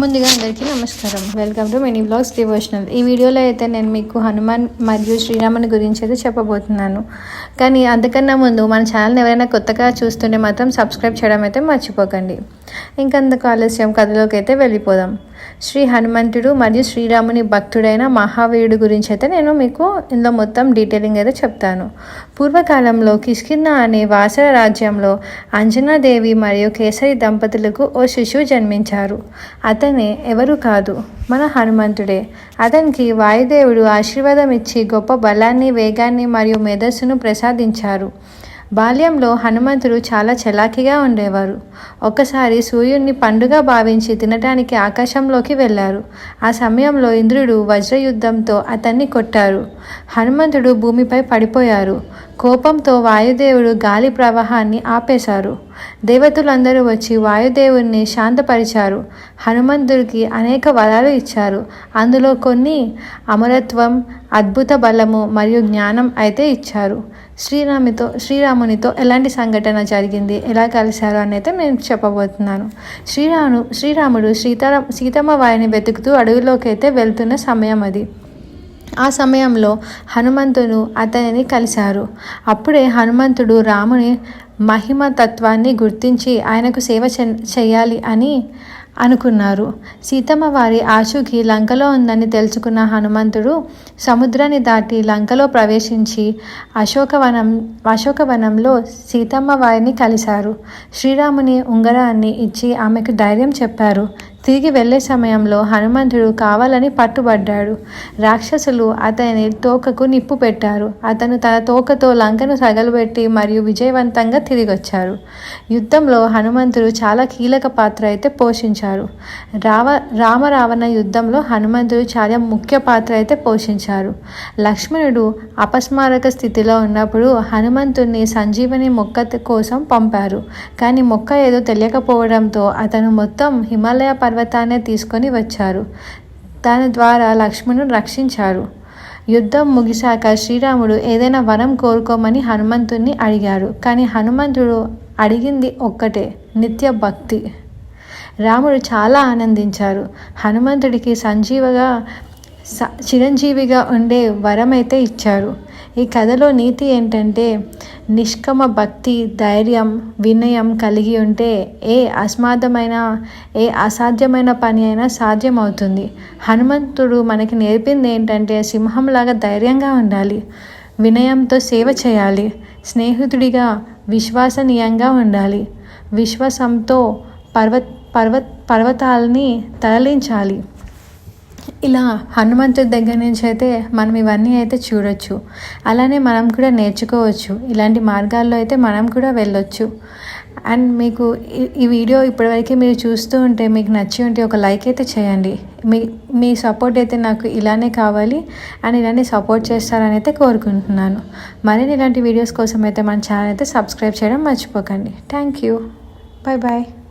ముందుగా అందరికీ నమస్కారం. Welcome to mini vlogs devotional ఈ వీడియోలో అయితే నేను మీకు హనుమాన్ మరియు శ్రీరాముని గురించి అయితే చెప్పబోతున్నాను. కానీ అంతకన్నా ముందు మన ఛానల్ని ఎవరైనా కొత్తగా చూస్తుంటే మాత్రం సబ్స్క్రైబ్ చేయడం అయితే మర్చిపోకండి. ఇంకంతకు ఆలస్యం కథలోకి అయితే వెళ్ళిపోదాం. శ్రీ హనుమంతుడు మరియు శ్రీరాముని భక్తుడైన మహావీరుడు గురించి అయితే నేను మీకు ఇందులో మొత్తం డీటెయిలింగ్ అయితే చెప్తాను. పూర్వకాలంలో కిష్కింద అనే వాసర రాజ్యంలో అంజనాదేవి మరియు కేసరి దంపతులకు ఓ శిశువు జన్మించారు. అతనే ఎవరు కాదు మన హనుమంతుడే. అతనికి వాయుదేవుడు ఆశీర్వాదం ఇచ్చి గొప్ప బలాన్ని వేగాన్ని మరియు మేధస్సును ప్రసాదించారు. బాల్యంలో హనుమంతుడు చాలా చలాకీగా ఉండేవారు. ఒకసారి సూర్యుడిని పండుగ భావించి తినటానికి ఆకాశంలోకి వెళ్ళారు. ఆ సమయంలో ఇంద్రుడు వజ్రయుద్ధంతో అతన్ని కొట్టారు. హనుమంతుడు భూమిపై పడిపోయారు. కోపంతో వాయుదేవుడు గాలి ప్రవాహాన్ని ఆపేశారు. దేవతలందరూ వచ్చి వాయుదేవుణ్ణి శాంతపరిచారు. హనుమంతుడికి అనేక వరాలు ఇచ్చారు. అందులో కొన్ని అమరత్వం అద్భుత బలము మరియు జ్ఞానం అయితే ఇచ్చారు. శ్రీరామితో శ్రీరామునితో ఎలాంటి సంఘటన జరిగింది ఎలా కలిశారు అని అయితే నేను చెప్పబోతున్నాను. శ్రీరాము శ్రీరాముడు సీతారా సీతమ్మ వారిని వెతుకుతూ అడవిలోకి అయితే వెళ్తున్న సమయం అది. ఆ సమయంలో హనుమంతుడు అతనిని కలిశారు. అప్పుడే హనుమంతుడు రాముని మహిమ తత్వాన్ని గుర్తించి ఆయనకు సేవ చేయాలి అని అనుకున్నారు. సీతమ్మ వారి ఆశుకి లంకలో ఉందని తెలుసుకున్న హనుమంతుడు సముద్రాన్ని దాటి లంకలో ప్రవేశించి అశోకవనం అశోకవనంలో సీతమ్మ వారిని కలిశారు. శ్రీరాముని ఉంగరాన్ని ఇచ్చి ఆమెకు ధైర్యం చెప్పారు. తిరిగి వెళ్ళే సమయంలో హనుమంతుడు కావాలని పట్టుబడ్డాడు. రాక్షసులు అతని తోకకు నిప్పు పెట్టారు. అతను తన తోకతో లంకను సగలుపెట్టి మరియు విజయవంతంగా తిరిగొచ్చారు. యుద్ధంలో హనుమంతుడు చాలా కీలక పాత్ర అయితే పోషించారు రావ రామరావణ యుద్ధంలో హనుమంతుడు చాలా ముఖ్య పాత్ర అయితే పోషించారు. లక్ష్మణుడు అపస్మారక స్థితిలో ఉన్నప్పుడు హనుమంతుడిని సంజీవని మొక్క కోసం పంపారు. కానీ మొక్క ఏదో తెలియకపోవడంతో అతను మొత్తం హిమాలయ పర్వతాన్ని తీసుకొని వచ్చారు. దాని ద్వారా లక్ష్మణుడు రక్షించారు. యుద్ధం ముగిశాక శ్రీరాముడు ఏదైనా వరం కోరుకోమని హనుమంతుణ్ణి అడిగాడు కానీ హనుమంతుడు అడిగింది ఒక్కటే నిత్య భక్తి. రాముడు చాలా ఆనందించారు. హనుమంతుడికి సంజీవగా స చిరంజీవిగా ఉండే వరం అయితే ఇచ్చారు. ఈ కథలో నీతి ఏంటంటే నిష్కమ భక్తి ధైర్యం వినయం కలిగి ఉంటే ఏ అస్మాదమైన ఏ అసాధ్యమైన పని అయినా సాధ్యమవుతుంది. హనుమంతుడు మనకి నేర్పింది ఏంటంటే సింహంలాగా ధైర్యంగా ఉండాలి. వినయంతో సేవ చేయాలి. స్నేహితుడిగా విశ్వసనీయంగా ఉండాలి. విశ్వాసంతో పర్వత పర్వత పర్వతాలని తరలించాలి. ఇలా హనుమంతుడి దగ్గర నుంచి అయితే మనం ఇవన్నీ అయితే చూడొచ్చు. అలానే మనం కూడా నేర్చుకోవచ్చు. ఇలాంటి మార్గాల్లో అయితే మనం కూడా వెళ్ళొచ్చు. అండ్ మీకు ఈ వీడియో ఇప్పటివరకు మీరు చూస్తూ ఉంటే మీకు నచ్చి ఉంటే ఒక లైక్ అయితే చేయండి. మీ మీ సపోర్ట్ అయితే నాకు ఇలానే కావాలి అండ్ ఇలానే సపోర్ట్ చేస్తారని అయితే కోరుకుంటున్నాను. మరిన్ని ఇలాంటి వీడియోస్ కోసం అయితే మన ఛానల్ అయితే సబ్స్క్రైబ్ చేయడం మర్చిపోకండి. Thank you. Bye bye